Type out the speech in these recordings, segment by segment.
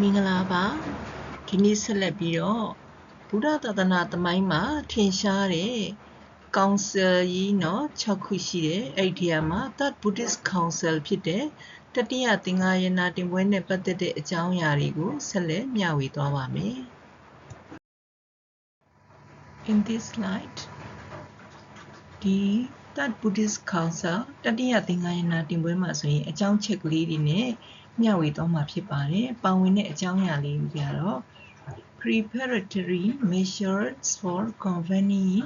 မင်္ဂလာပါဒီနေ့ဆက်လက်ပြီးတော့ဗုဒ္ဓသာသနာသမိုင်းမှာထင်ရှားတဲ့ကောင်ဆယ်ကြီးเนาะ6ခုရှိတယ်အဲ့ဒီအမှာ Third Buddhist Council ဖြစ်တဲ့တတိယသင်္ဃာယနာတင်ပွဲနဲ့ပတ်သက်တဲ့အကြောင်းအရာတွေကိုဆက်လက်မျှဝေသွားပါမယ် In this slide ဒီ Third Buddhist Council တတိယသင်္ဃာယနာတင်ပွဲမှာဆိုရင်အကြောင်းချက်ကလေးတွေနဲ့မျှဝေသွားမှာဖြစ်ပါတယ်။ပါဝင်တဲ့အကြောင်းအရာလေးတွေကတော့ preparatory measures for convening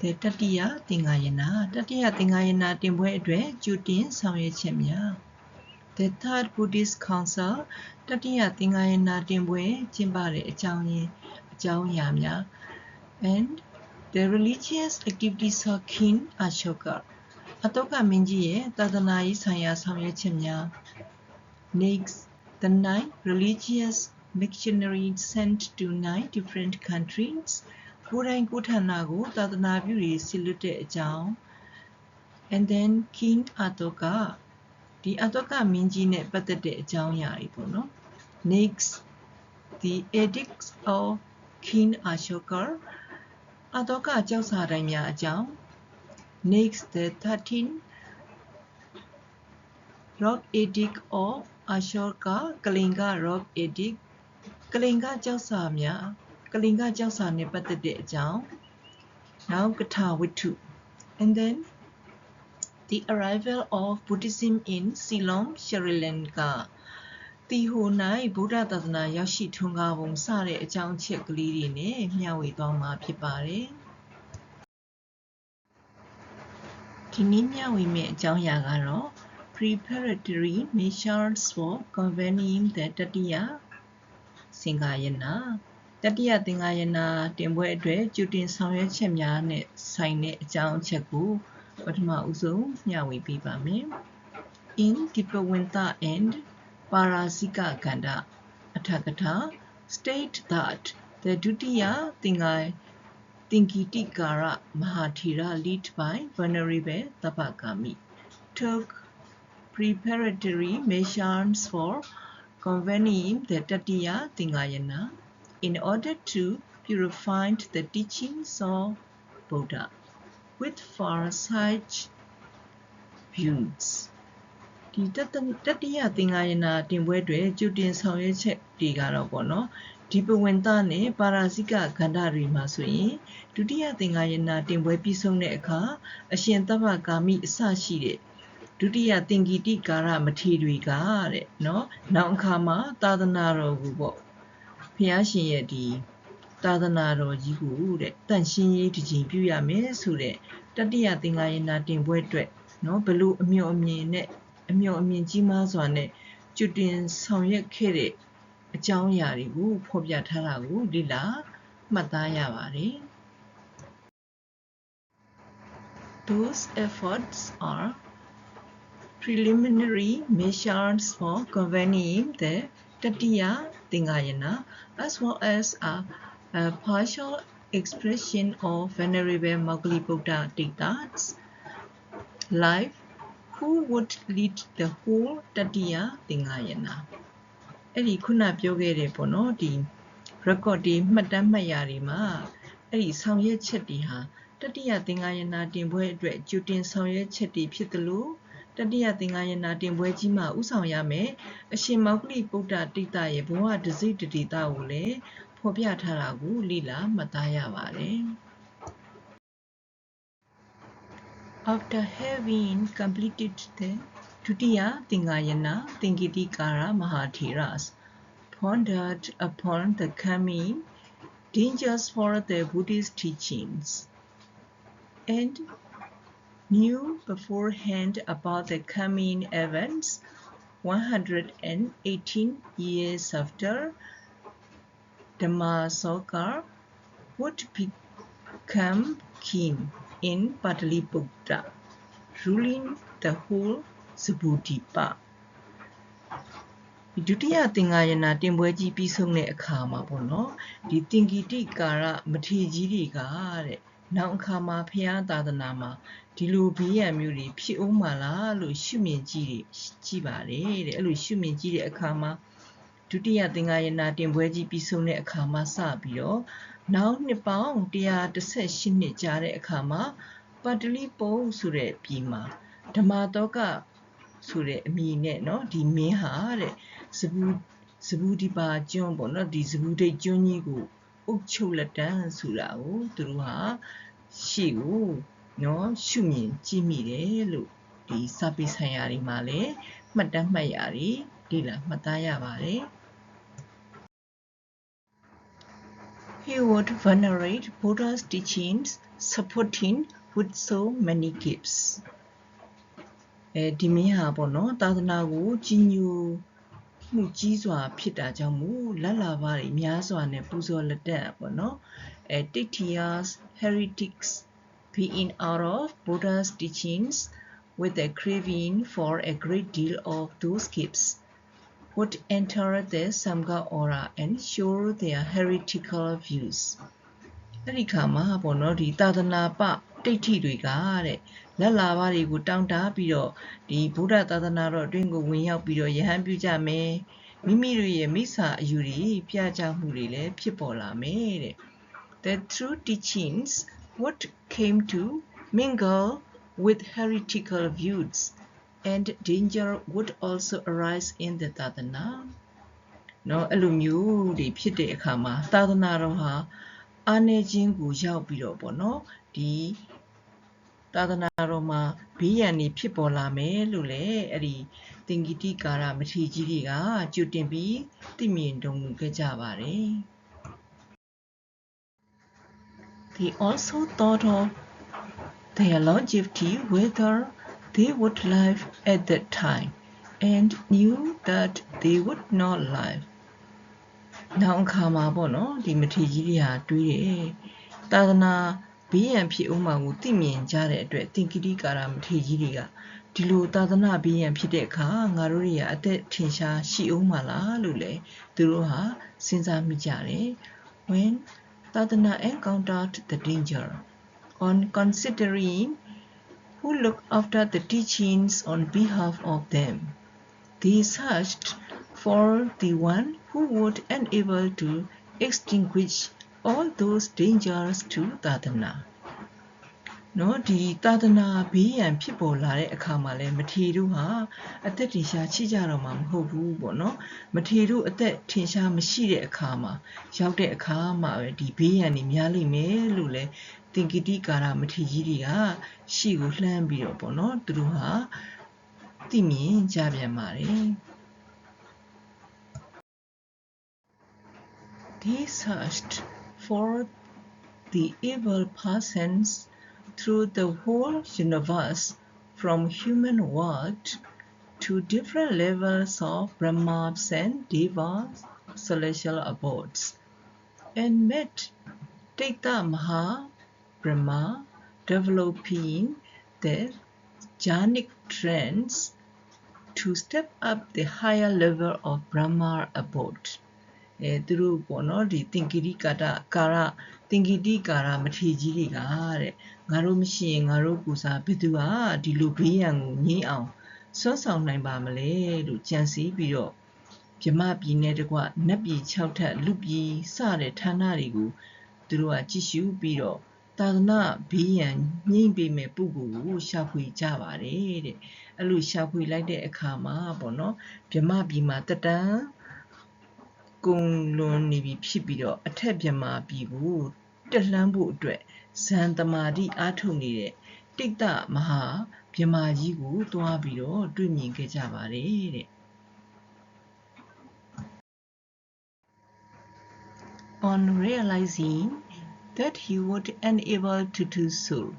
တဲ့တတိယသင်္ဃာယနာတတိယသင်္ဃာယနာတင်ပွဲအတွက်ကြိုတင်ဆောင်ရွက်ချက်များ The Third Buddhist Council တတိယသင်္ဃာယနာတင်ပွဲကျင်းပတဲ့အကြောင်းရင်းအကြောင်းအရာများ and the religious activities of King Ashoka အတောကမင်းကြီးရဲ့သာသနာရေးဆိုင်ရာဆောင်ရွက်ချက်များ Next, the nine religious missionaries sent to nine different countries ကိုယ်တိုင်ကိုယ်ဌာနကိုသာသနာပြုတွေဆီလွတ်တဲ့အကြောင်း and then King Atoka ဒီအတောကမင်းကြီးနဲ့ပတ်သက်တဲ့အကြောင်းအရာတွေပေါ့နော် next the edicts of King Ashoka အတောကကျောက်စာတိုင်းများအကြောင်း next the 13 rock edict of အာရှောကကလင်က rock edict ကလင်ကကျောက်စာများကလင်ကကျောက်စာနဲ့ပတ်သက်တဲ့အကြောင်းနောက်ကထာဝတ္ထု and then the arrival of buddhism in ceylon sri lanka တီဟို၌ဗုဒ္ဓသာသနာရောက်ရှိထွန်းကားပုံစတဲ့အကြောင်းအချက်ကလေးတွေနဲ့မျှဝေသွားမှာဖြစ်ပါတယ်ဒီနေ့မျှဝေမယ့်အကြောင်းအရာကတော့ preparatory measures for convening the တတိယစင်္ဂါယနာတတိယသင်္ဃာယနာတင်ပွဲအတွက်ကြိုတင်ဆောင်ရွက်ချက်များနဲ့ဆိုင်တဲ့အကြောင်းအချက်ကိုပထမဦးဆုံးမျှဝေပေးပါမယ် in Dipawinta and Parasika Kanda. atakata state that the Dutiya Thingai Thinkitikara Mahathira led by Venerable Tapakami took preparatory measures for convening the Tatiya Thingayana in order to purify the teachings of Buddha with far-sighted views. ဒီတတတိယသင်္ဃာယနာတင်ပွဲတွေကျူတင်ဆောင်ရွက်ချက်တွေကတော့ပေါ့နော်ဒီပဝင်တနဲ့ပါရာဇိကခန္ဓာတွေမှာဆိုရင်ဒုတိယသင်္ဃာယနာတင်ပွဲပြီးဆုံးတဲ့အခါအရှင်တပ္ပကာမိအစရှိတဲ့ဒုတိယသင်္ကီတိကာရမထေတွေကတဲ့နော်နောက်အခါမှာသာသနာတော်ကိုပေါ့ဖះရှင်ရဲ့ဒီသာသနာတော်ကြီးကိုတဲ့တန့်ရှင်းရေးတည်ပြုရမယ်ဆိုတဲ့တတိယသင်္ဃာယနာတင်ပွဲအတွက်နော်ဘလို့အမျှော်အမြင်နဲ့ အမျှော်အမြင်ကြီးမားစွာနဲ့ကျွတင်ဆောင်ရွက်ခဲ့တဲ့အကြောင်းအရာတွေကိုဖော်ပြထားတာကိုလေ့လာမှတ်သားရပါတယ် Those efforts are preliminary measures for governing the Tatiya Tingayana as well as a, a partial expression of Venerable Mowgli Buddha dictates life who would lead the whole Tatiya Tingayana အဲ့ဒီခုနပြောခဲ့တယ်ပေါ့နော်ဒီ record တွေမှတ်တမ်းမှတ်ရာတွေမှာအဲ့ဒီဆောင်ရွက်ချက်တွေဟာတတိယသင်္ဃာယနာတင်ပွဲအတွက်ကြိုတင်ဆောင်ရွက်ချက်တွေဖြစ်တယ်လို့တတိယသင်္ဃာယနာတင်ပွဲကြီးမှာဥဆောင်ရမယ်အရှင်မောဂလိဗုဒ္ဓတိတရဲ့ဘဝဒစိတတိတကိုလည်းဖော်ပြထားတာကိုလေ့လာမှတ်သားရပါတယ် After having completed the Dutiya Tingayana Tingitikara Mahatheras pondered upon the coming dangers for the Buddhist teachings and knew beforehand about the coming events 118 years after Dhammasoka would become king in Pataliputta, ruling the whole Subudhipa. ဒုတိယသင်္ဃာယနာတင်ပွဲကြီးပြီးဆုံးတဲ့အခါမှာပေါ့နော်ဒီတင်္ဂီတိကာရမထေကြီးတွေကတဲ့နောက်အခါမှာဖျားသာသနာမှာဒီလိုဘေးရန်မျိုးတွေဖြစ်အောင်မလားလို့ရှုမြင်ကြည့်ကြည့်ပါတယ်တဲ့အဲ့လိုရှုမြင်ကြည့်တဲ့အခါမှာဒဒုတိယသင်္ဃာယနာတင်ပွဲကြီးပြီးဆုံးတဲ့အခါမှာစပြီးတော့ နောက်နှစ်ပေါင်း118နှစ်ကြာတဲ့အခါမှာပါတလိပုံဆိုတဲ့ပြည်မှာဓမ္မတောကဆိုတဲ့အမည်နဲ့เนาะဒီမင်းဟာတဲ့ဇဘူးဇဘူးဒီပါကျွန်းပေါ့เนาะဒီဇဘူးဒိတ်ကျွန်းကြီးကိုအုပ်ချုပ်လက်တန်းဆိုတာကိုသူတို့ဟာရှေ့ကိုเนาะရှုမြင်ကြည့်မိတယ်လို့ဒီစာပေဆိုင်ရာတွေမှာလည်းမှတ်တမ်းမှတ်ရာတွေဒီလားမှတ်သားရပါတယ် He would venerate Buddha's teachings, supporting with so many gifts. အဲဒီမင်းဟာပေါ့နော်သာသနာကိုကြီးညိုမှုကြီးစွာဖြစ်တာကြောင့်မို့လက်လာပါတွေများစွာနဲ့ပူဇော်လက်တက်ပေါ့နော်အဲ Tityas heretics being out of Buddha's teachings with a craving for a great deal of those gifts would enter the Samgha aura and show their heretical views အဲ့ဒီခါမှာပေါ့နော်ဒီသာသနာပတိဋ္ဌိတွေကတဲ့လက်လာပါတွေကိုတောင်းတပြီးတော့ဒီဗုဒ္ဓသာသနာတော်အတွင်းကိုဝင်ရောက်ပြီးတော့ယဟန်ပြုကြမယ်မိမိတို့ရဲ့မိစ္ဆာအယူတွေပြကြမှုတွေလည်းဖြစ်ပေါ်လာမယ်တဲ့ The true teachings what came to mingle with heretical views and danger would also arise in the Tadana เนาะအဲ့လိုမျိုးတွေဖြစ်တဲ့အခါမှာသာသနာတော်ဟာအာနေခြင်းကိုရောက်ပြီးတော့ပေါ့နော်ဒီသာသနာတော်မှာဘေးရန်တွေဖြစ်ပေါ်လာမယ်လို့လည်းအဲ့ဒီသင်္ကိတိကာရမထေကြီးတွေကကြွတင်ပြီးသိမြင်တော်မူခဲ့ကြပါတယ် They also thought of their longevity whether they would live at that time and knew that they would not live နောက်အခါမှာပေါ့နော်ဒီမထေကြီးတွေဟာတွေးတယ်သာသနာဘေးရန်ဖြစ်အောင်မှကိုသိမြင်ကြတဲ့အတွက်သင်္ကိတိကာရမထေကြီးတွေကဒီလိုသာသနာဘေးရန်ဖြစ်တဲ့အခါငါတို့တွေကအသက်ထင်ရှားရှိအောင်မလားလို့လေသူတို့ဟာစဉ်းစားမိကြတယ် when Tadana encountered the danger on considering who looked after the teachings on behalf of them they searched for the one who would enable to extinguish all those dangers to Tadana နော်ဒီသာသနာဘေးရန်ဖြစ်ပေါ်လာတဲ့အခါမှာလဲမထေတို့ဟာအသက်ထင်ရှားချိကြတော့မှာမဟုတ်ဘူးပေါ့နော်မထေတို့အသက်ထင်ရှားမရှိတဲ့အခါမှာရောက်တဲ့အခါမှာပဲဒီဘေးရန်တွေများလိမ့်မယ်လို့လဲ သင်္ကိတိကာရမထေကြီးတွေကရှေ့ကိုလှမ်းပြီးတော့ပေါ့နော်သူတို့ဟာသိမြင်ကြပြန်ပါတယ် They searched for the evil persons through the whole universe from human world to different levels of Brahmas and Devas, celestial abodes, and met Data Maha Brahma developing the jhanic trends to step up the higher level of Brahma abode. အဲသူတို့ပေါ့နော်ဒီသင်္ကိတိကာတကာရသင်္ကိတိကာရမထေကြီးတွေကတဲ့ငါတို့မရှိရင်ငါတို့ကိုစားဘယ်သူဟာဒီလိုဘေးရန်ကိုငြိမ်းအောင်ဆွမ်းဆောင်နိုင်ပါမလဲလို့ကြံစည်ပြီးတော့မြမပြည်နဲ့တကွနတ်ပြည်6ထပ်လူပြည်စတဲ့ဌာနတွေကိုသူတို့ကကြည့်ရှုပြီးတော့ သာသနာဘေးရန်ညှိမ့်ပေမဲ့ပုဂ္ဂိုလ်ကိုရှာဖွေကြပါတယ်တဲ့အဲ့လိုရှာဖွေလိုက်တဲ့အခါမှာပေါ့နော်မြမပြည်မှာတတန်းကုံလွန်နေပြီဖြစ်ပြီးတော့အထက်မြမာပြည်ကိုတက်လှမ်းဖို့အတွက်ဇန်တမာတိအားထုတ်နေတဲ့တိတ်တမဟာမြမာကြီးကိုတွားပြီးတော့တွေ့မြင်ခဲ့ကြပါတယ်တဲ့ On realizing that he would unable to do so,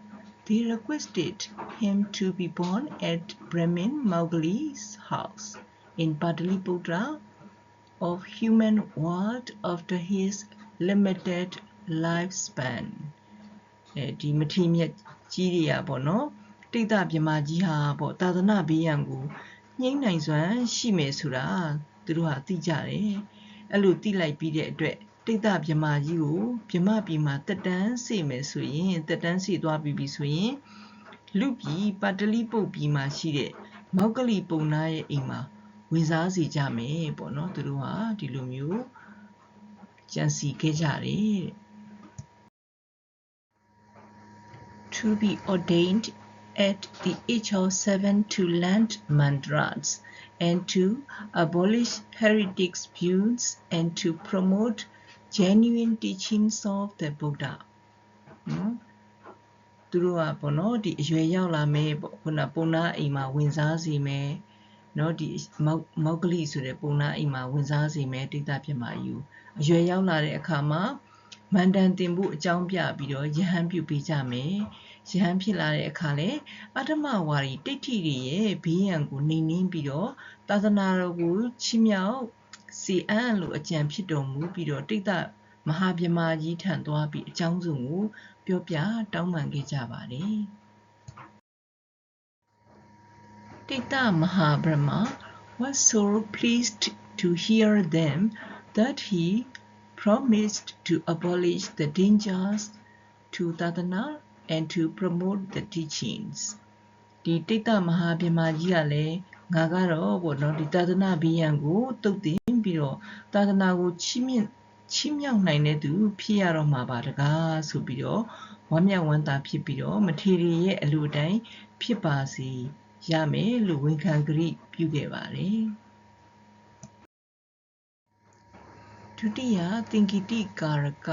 they requested him to be born at Brahmin Mowgli's house in Pataliputra of human world after his limited lifespan အဲဒီမထေမြတ်ကြီးတွေကပေါ့နော်တိတ်တပြမကြီးဟာပေါ့သာသနာဘေးရန်ကိုညှိနှိုင်စွမ်းရှိမယ်ဆိုတာသူတို့ဟာသိကြတယ်အဲ့လိုသိလိုက်ပြီးတဲ့အတွက် တိတ်တပြမကြီးကိုပြမပြည်မှာတက်တန်းစေမယ်ဆိုရင်တက်တန်းစေသွားပြီပြီဆိုရင်လူပြည်ပါတလိပုတ်ပြည်မှာရှိတဲ့မောက်ကလီပုံနာရဲ့အိမ်မှာဝင်စားစေကြမယ်ပေါ့နော်သူတို့ဟာဒီလိုမျိုးကြံစီခဲ့ကြတယ်တဲ့ to be ordained at the age of 7 to land mantras and to abolish heretic views and to promote genuine teachings of the Buddha နော်သူတို့ကပေါ့နော်ဒီအရွယ်ရောက်လာမယ်ပေါ့ခုနပုံနာအိမ်မှာဝင်စားစီမယ်နော်ဒီမောက်မောက်ကလိဆိုတဲ့ပုံနာအိမ်မှာဝင်စားစီမယ်တိတ်တာဖြစ်မှာယူအရွယ်ရောက်လာတဲ့အခါမှာမန္တန်တင်ဖို့အကြောင်းပြပြီးတော့ယဟန်ပြုပေးကြမယ်ယဟန်ဖြစ်လာတဲ့အခါလဲအတ္တမဝါရီတိဋ္ဌိတွေရဲ့ဘေးရန်ကိုနှိမ်နင်းပြီးတော့သာသနာတော်ကိုချီးမြှောက် စီအံ့လို့အကြံဖြစ်တော်မူပြီးတော့တိတ်တာမဟာမြမကြီးထံသွားပြီးအကြောင်းစုံကိုပြောပြတောင်းပန်ခဲ့ကြပါတယ်တိတမဟာဗြဟ္မာ was so pleased to hear them that he promised to abolish the dangers to Tadana and to promote the teachings ဒီတိတ်တမဟာဗြဟ္မာကြီးကလည်းငါကတော့ဗောနော်ဒီသာသနာဘီယံကိုတုတ်တင်ပြီး တော့သာသနာကိုချီးမြှင့်ချီးမြှောက်နိုင်တဲ့သူဖြစ်ရတော့မှာပါတကားဆိုပြီးတော့ဝမ်းမြောက်ဝမ်းသာဖြစ်ပြီးတော့မထေရရဲ့အလိုတိုင်းဖြစ်ပါစေရမယ်လို့ဝန်ခံကြိပြုခဲ့ပါတယ်ဒုတိယသင်္ကိတိကာရက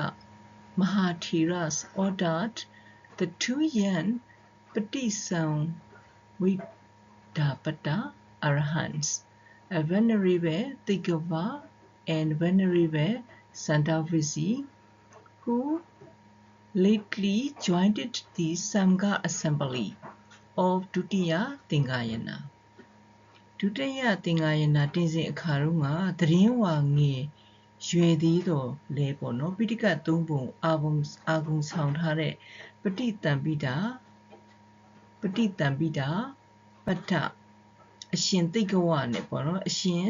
Mahathiras ordered the two young Patisan Vidapata arahants, a venerable Tigava and venerable Sandavisi, who lately joined the Sangha assembly of Dutiya Tingayana. ဒုတိယသင်္ဃာယနာတင်စဉ်အခါတုန်းကသတင်းဝါငယ်ရွယ်သေးတော့လဲပေါ့နော်ပိဋကသုံးပုံအာဘုံအာဂုံဆောင်ထားတဲ့ပဋိတံပိတာပဋိတံပိတာပတ္ထ အရှင်သိက္ခဝနဲ့ပေါ့နော်အရှင်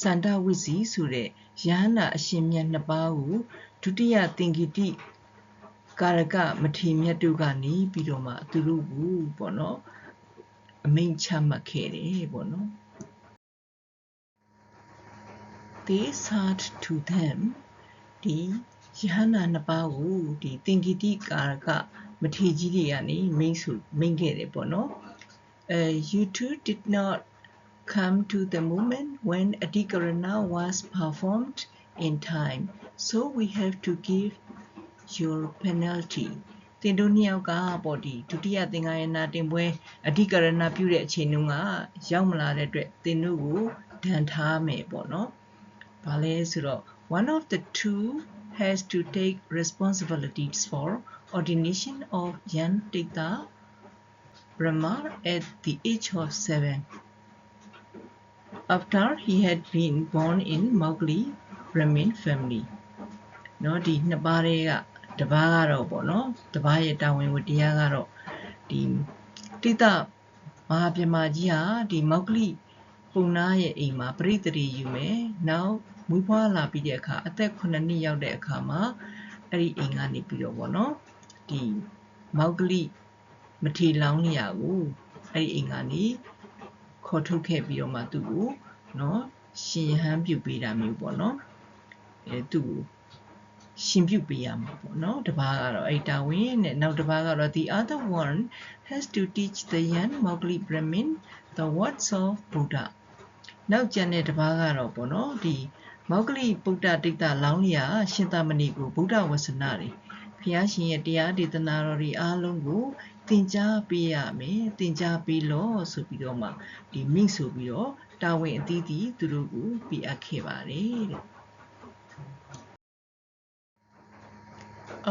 စန္ဒဝိစီဆိုတဲ့ယဟနာအရှင်မြတ်နှစ်ပါးကိုဒုတိယသင်္ကိတိကာရကမထေမြတ်တို့ကနေပြီးတော့မှသူတို့ကိုပေါ့နော်အမိန့်ချမှတ်ခဲ့တယ်ပေါ့နော် they said to them ဒီယဟနာနှစ်ပါးကိုဒီသင်္ကိတိကာရကမထေကြီးတွေကနေမိန့်ဆိုမိန့်ခဲ့တယ်ပေါ့နော်အဲ you two did not come to the moment when adikarana was performed in time so we have to give your penalty တင်တို့နှစ်ယောက်ကပေါ့ဒီဒုတိယသင်္ဃာယနာတင်ပွဲအဓိကရဏပြုတဲ့အချိန်တုန်းကရောက်မလာတဲ့အတွက်တင်တို့ကိုဒဏ်ထားမယ်ပေါ့နော်။ဘာလဲဆိုတော့ one of the two has to take responsibilities for ordination of young Tikta Brahma at the age of 7 after he had been born in Mowgli Brahmin family เนาะဒီနှစ်ပါးတွေကတပားကတော့ပေါ့နော်တပားရဲ့တာဝန်ဝတ္တရားကတော့ဒီတိတမဟာပြမကြီးဟာဒီမောက်ကလိပုံနာရဲ့အိမ်မှာပရိသေရီယူမယ်နောက်မွေးဖွားလာပြီးတဲ့အခါအသက်9နှစ်ရောက်တဲ့အခါမှာအဲ့ဒီအိမ်ကနေပြီးတော့ပေါ့နော်ဒီမောက်ကလိမထေလောင်းနေရကိုအဲ့ဒီအိမ်ကနေ ခေါ်ထုတ်ခဲ့ပြီးတော့မှသူ့ကိုနော်ရှင်ဟန်းပြုတ်ပေးတာမျိုးပေါ့နော်အဲသူ့ကိုရှင်ပြုတ်ပေးရမှာပေါ့နော်တပားကတော့အဲ့တာဝန်နဲ့နောက်တပားကတော့ the other one has to teach the young Mowgli Brahmin the words of Buddha နောက်ကျန်တဲ့တပားကတော့ပေါ့နော်ဒီမောဂလိဗုဒ္ဓတိတ်တလောင်းလျာရှင်သမဏေကိုဗုဒ္ဓဝဆနာတွေဖျားရှင်ရဲ့တရားဒေသနာတော်တွေအားလုံးကို သင်ကြားပေးရမယ်သင်ကြားပေးလို့ဆိုပြီးတော့မှဒီမိဆိုပြီးတော့တာဝန်အသီးသီးသူတို့ကိုပြအပ်ခဲ့ပါတယ်တဲ့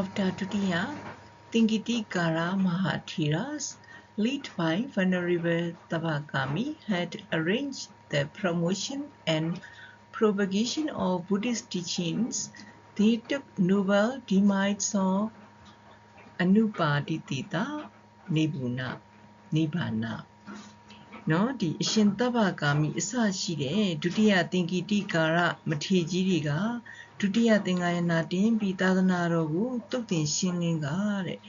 After Dutiya, Tingitikara Mahathiras, led by Venerable Tabakami, had arranged the promotion and propagation of Buddhist teachings. They took noble demise of Anupaditita Nibuna Nibbana နော်ဒီအရှင်တဗ္ဗကာမိအစရှိတဲ့ဒုတိယသင်္ကိတိကာရမထေကြီးတွေကဒုတိယသင်္ဃာယနာတင်ပြီးသာသနာတော်ကိုတုတ်တင်ရှင်းလင်းကတဲ့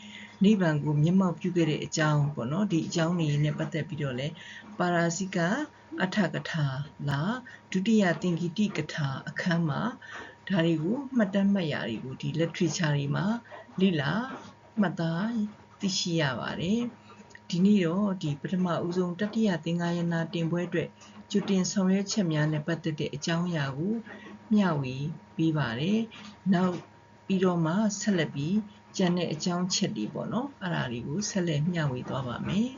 နိဗ္ဗာန်ကိုမျက်မှောက်ပြုခဲ့တဲ့အကြောင်းပေါ့နော်ဒီအကြောင်းတွေနဲ့ပတ်သက်ပြီးတော့လဲပါရာဇိကအထကထာလာဒုတိယသင်္ကိတိကထာအခန်းမှာဒါတွေကိုမှတ်တမ်းမှတ်ရာတွေကိုဒီ literature တွေမှာလေ့လာမှတ်သား သိရှိရပါတယ်ဒီနေ့တော့ဒီပထမဦးဆုံးတတိယသင်္ဃာယနာတင်ပွဲအတွက်ကျွတင်ဆောင်ရွက်ချက်များနဲ့ပတ်သက်တဲ့အကြောင်းအရာကိုမျှဝေပေးပါတယ်နောက်ပြီးတော့မှဆက်လက်ပြီးကျန်တဲ့အကြောင်းချက်တွေပေါ့နော်အဲ့ဒါတွေကိုဆက်လက်မျှဝေသွားပါမယ်